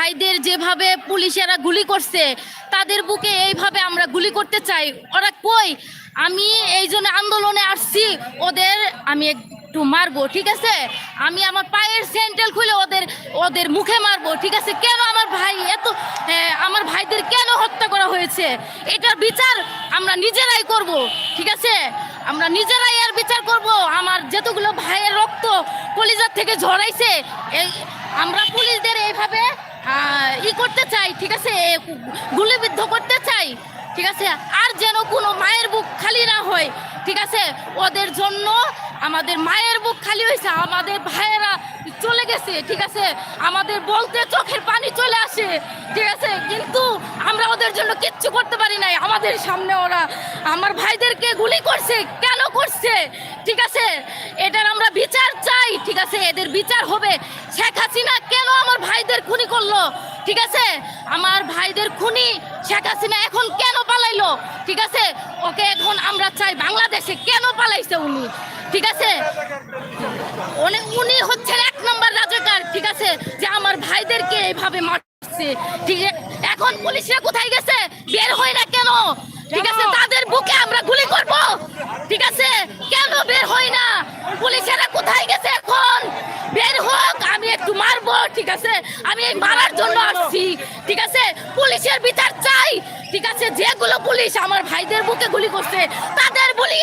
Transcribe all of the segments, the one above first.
ভাইদের যেভাবে পুলিশেরা গুলি করছে, তাদের বুকে এইভাবে আমরা গুলি করতে চাই। ওরা কই? আমি এই জন্য আন্দোলনে আসছি, ওদের আমি একটু মারবো, ঠিক আছে? আমি আমার পায়ের সেন্টেল খুলে ওদের ওদের মুখে মারবো, ঠিক আছে? কেন আমার ভাই এত আমার ভাইদের কেন হত্যা করা হয়েছে? এটার বিচার আমরা নিজেরাই করব, ঠিক আছে? আমরা নিজেরাই এর বিচার করব। আমার যতগুলো ভাইয়ের রক্ত কলিজার থেকে ঝরাইছে, এই, আমরা পুলিশদের এইভাবে ই করতে চাই, ঠিক আছে? গুলিবিদ্ধ করতে চাই, ঠিক আছে? আর যেন কোনো মায়ের বুক খালি না হয়, ঠিক আছে? ওদের জন্য আমাদের মায়ের বুক খালি হয়েছে, আমাদের ভাইয়েরা চলে গেছে, ঠিক আছে? আমাদের বলতে চোখের পানি চলে আসে, ঠিক আছে? কিন্তু আমরা ওদের জন্য কিচ্ছু করতে পারি নাই, আমাদের সামনে ওরা আমার ভাইদেরকে গুলি করছে, কেন করছে, ঠিক আছে? এটার আমরা বিচার চাই, ঠিক আছে? এদের বিচার হবে শেখ হাসিনা আমার ভাইদের খুনি করল ঠিক আছে? আমার ভাইদের খুনি শেখ হাসিনা এখন কেন পালাইলো? ঠিক আছে? ওকে এখন আমরা চাই বাংলাদেশে কেন পালাইছে উনি? ঠিক আছে? উনি উনি হচ্ছেন এক নম্বর রাজাকার ঠিক আছে? যে আমার ভাইদেরকে এইভাবে মারছে ঠিক আছে? এখন পুলিশরা কোথায় গেছে? বের হয় না কেন? ঠিক আছে? তাদের বুকে আমরা গুলি করব। ঠিক আছে? কেন বের হয় না? পুলিশেরা কোথায় গেছে এখন? বের হোক আমি ঠিক আছে? আমি মারার জন্য আসছি, ঠিক আছে? পুলিশের বিচার চাই, ঠিক আছে? যেগুলো পুলিশ আমার ভাইদের বুকে গুলি করছে, তাদের বলি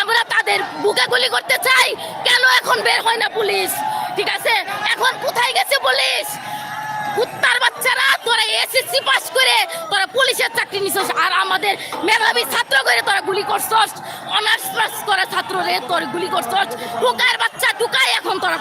আমরা তাদের বুকে গুলি করতে চাই। কেন এখন বের হয় না পুলিশ? ঠিক আছে? এখন কোথায় গেছে পুলিশ? কুত্তার বাচ্চারা, তোরা এসএসসি পাস করে তোরা পুলিশের চাকরি নিছস, আর আমাদের মেধাবী ছাত্র করে তোরা গুলি করছস। অনার্স পাস করা ছাত্র রে তোর গুলি করছস। টুকার বাচ্চা টুকাই এখন তোরা